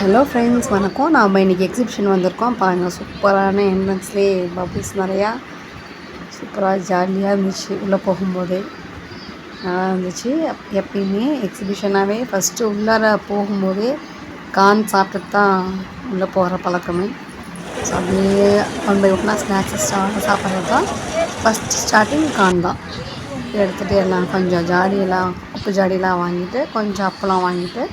Hello friends வணக்கம். நாம் இன்றைக்கி எக்ஸிபிஷன் வந்திருக்கோம். பாருங்கள் சூப்பரான என்ட்ரன்ஸ்லேயே பபிள்ஸ் நிறையா. சூப்பராக ஜாலியாக இருந்துச்சு. உள்ளே போகும்போதே. நல்லா இருந்துச்சு. எப்பயுமே எக்ஸிபிஷனாகவே ஃபஸ்ட்டு உள்ளார போகும்போதே கான் சாப்பிட்டு தான் உள்ளே போகிற பழக்கமே. ஸோ அப்படியே ஒன் பை ஒன்னா ஸ்நாக்ஸஸ் சாப்பிட்றது தான். ஃபஸ்ட் ஸ்டார்டிங் கான் தான். எடுத்துகிட்டு எல்லாம் கொஞ்சம் ஜாடியெல்லாம் உப்பு ஜாடியெல்லாம் வாங்கிட்டு கொஞ்சம் அப்பளம் வாங்கிட்டு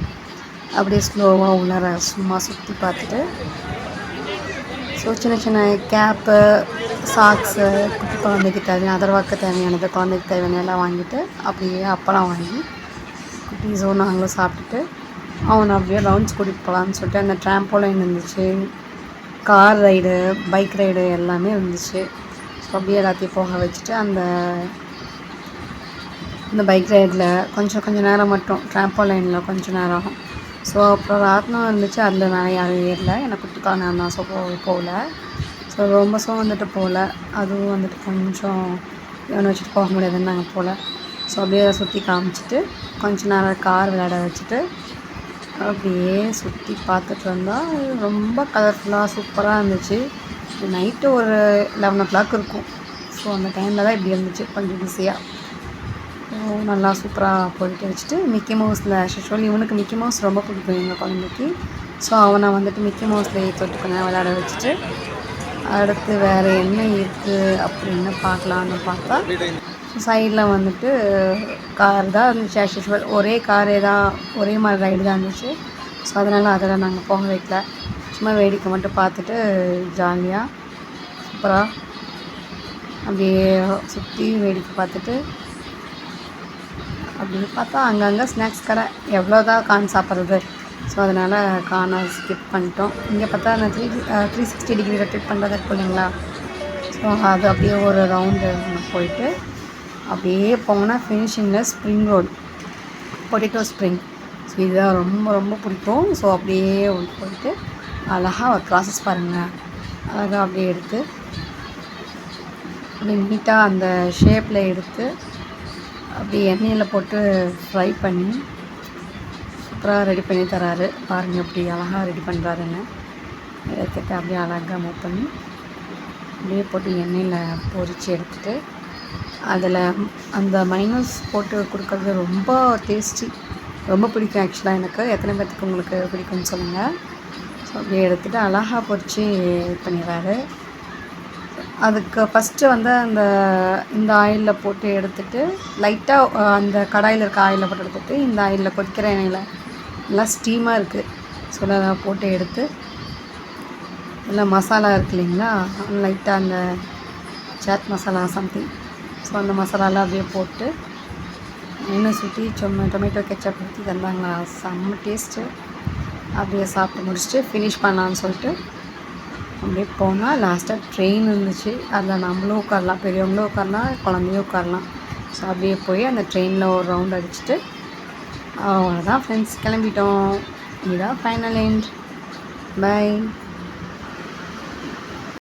அப்படியே ஸ்லோவாக உள்ளார சும்மா சுற்றி பார்த்துட்டு. ஸோ சின்ன சின்ன கேப்பு சாக்ஸு குட்டி குழந்தைக்கு தேவையான அதர்வாக்கு தேவையானது குழந்தைக்கு தேவையான எல்லாம் வாங்கிட்டு அப்படியே அப்பெல்லாம் வாங்கி குட்டீஸும் நாங்களும் சாப்பிட்டுட்டு அவனை அப்படியே ரவுண்ட்ஸ் கூட்டிகிட்டு போகலான்னு சொல்லிட்டு அந்த ட்ராம்போலைன் இருந்துச்சு கார் ரைடு பைக் ரைடு எல்லாமே இருந்துச்சு. ஸோ அப்படியே எல்லாத்தையும் போக வச்சுட்டு அந்த இந்த பைக் ரைடில் கொஞ்சம் கொஞ்சம் நேரம் மட்டும் ட்ராம்போலைனில் கொஞ்சம் நேரம் ஸோ அப்புறம் ராட்டினம் இருந்துச்சு அதில் நான் யாரும் ஏறல. எனக்கு குட்டி நான் தான் ஸோ போ போகல ஸோ ரொம்ப சோ வந்துட்டு போகல அதுவும் வந்துட்டு கொஞ்சம் இவனை வச்சுட்டு போக முடியாதுன்னு நாங்கள் போகல ஸோ அப்படியே சுற்றி காமிச்சிட்டு கொஞ்ச நேரம் கார் விளையாட வச்சுட்டு அப்படியே சுற்றி பார்த்துட்டு வந்தால் ரொம்ப கலர்ஃபுல்லாக சூப்பராக இருந்துச்சு. நைட்டு ஒரு லெவன் ஓ கிளாக் இருக்கும். ஸோ அந்த டைமில் தான் இப்படி இருந்துச்சு. கொஞ்சம் பிஸியாக நல்லா சூப்பராக போயிட்டு வச்சுட்டு மிக்கி மவுஸில் ஆக்சுவலி இவனுக்கு மிக்கி மவுஸ் ரொம்ப பிடிக்கும் எங்கள் குழந்தைக்கு. ஸோ அவனை வந்துட்டு மிக்கி மவுஸில் தொட்டு கொஞ்ச விளையாட வச்சுட்டு. அடுத்து வேறு என்ன இருக்குது அப்படின்னு பார்க்கலான்னு பார்த்தா சைடில் வந்துட்டு கார் தான் இருந்துச்சு ஆஸ் யூஷுவல் ஒரே காரே தான் ஒரே மாதிரி ரைடு தான் இருந்துச்சு. ஸோ அதனால் அதில் நாங்கள் போக வைக்கல. சும்மா வேடிக்கை மட்டும் பார்த்துட்டு ஜாலியாக சூப்பராக அப்படியே சுற்றி வேடிக்கை பார்த்துட்டு அப்படின்னு பார்த்தா அங்கங்கே ஸ்நாக்ஸ் கடை எவ்வளோ தான் கான் சாப்பிட்றது. ஸோ அதனால் கானை ஸ்கிப் பண்ணிட்டோம். இங்கே பார்த்தா அந்த three three sixty degree rotate பண்ணுறதா இருக்கும் இல்லைங்களா? ஸோ அது அப்படியே ஒரு ரவுண்டு போயிட்டு அப்படியே போனால் ஃபினிஷிங்கில் spring roll potato spring so இதுதான் ரொம்ப ரொம்ப பிடிக்கும். ஸோ அப்படியே போயிட்டு அழகாக ஒரு ப்ராசஸ் பாருங்கள் அழகாக அப்படியே எடுத்து அப்படியே நீட்டாக அந்த ஷேப்பில் எடுத்து அப்படியே எண்ணெயில் போட்டு ஃப்ரை பண்ணி சூப்பராக ரெடி பண்ணி தராரு. பாருங்கள் இப்படி அழகாக ரெடி பண்ணுறாருன்னு எடுத்துகிட்டு அப்படியே அழகாக மூவ் பண்ணி அப்படியே போட்டு எண்ணெயில் பொரித்து எடுத்துட்டு அதில் அந்த மைனஸ் போட்டு கொடுக்குறது ரொம்ப டேஸ்டி ரொம்ப பிடிக்கும் ஆக்சுவலாக எனக்கு. எத்தனை பேர்த்துக்கு உங்களுக்கு பிடிக்கும்னு சொல்லுங்கள் ஸோ அப்படியே எடுத்துகிட்டு அழகாக பொறிச்சு இது பண்ணிடுறாரு. அதுக்கு ஃபஸ்ட்டு வந்து அந்த இந்த ஆயிலில் போட்டு எடுத்துட்டு லைட்டாக அந்த கடாயில் இருக்க ஆயிலில் போட்டு எடுத்துட்டு இந்த ஆயிலில் கொதிக்கிற எண்ணெயில் நல்லா ஸ்டீமாக இருக்குது ஸோ அதை போட்டு எடுத்து நல்லா மசாலா இருக்கு இல்லைங்களா? லைட்டாக அந்த சாட் மசாலா சம்திங் ஸோ அந்த மசாலாலாம் அப்படியே போட்டு எண்ணெய் சுற்றி சொம்ம டொமேட்டோ கெச்சப் ஊற்றி தந்தாங்களா? செம்ம டேஸ்ட்டு அப்படியே சாப்பிட்டு முடிச்சுட்டு ஃபினிஷ் பண்ணலான்னு சொல்லிட்டு அப்படியே போனால் லாஸ்ட்டாக ட்ரெயின் இருந்துச்சு. அதில் நம்மளும் உட்காரலாம் பெரியவங்களும் உட்காரலாம் குழந்தையும் உட்காரலாம். ஸோ அப்படியே போய் அந்த ட்ரெயினில் ஒரு ரவுண்ட் அடிச்சுட்டு அவ்வளோதான் ஃப்ரெண்ட்ஸ் கிளம்பிட்டோம். இதுதான் ஃபைனல் எண்ட் பை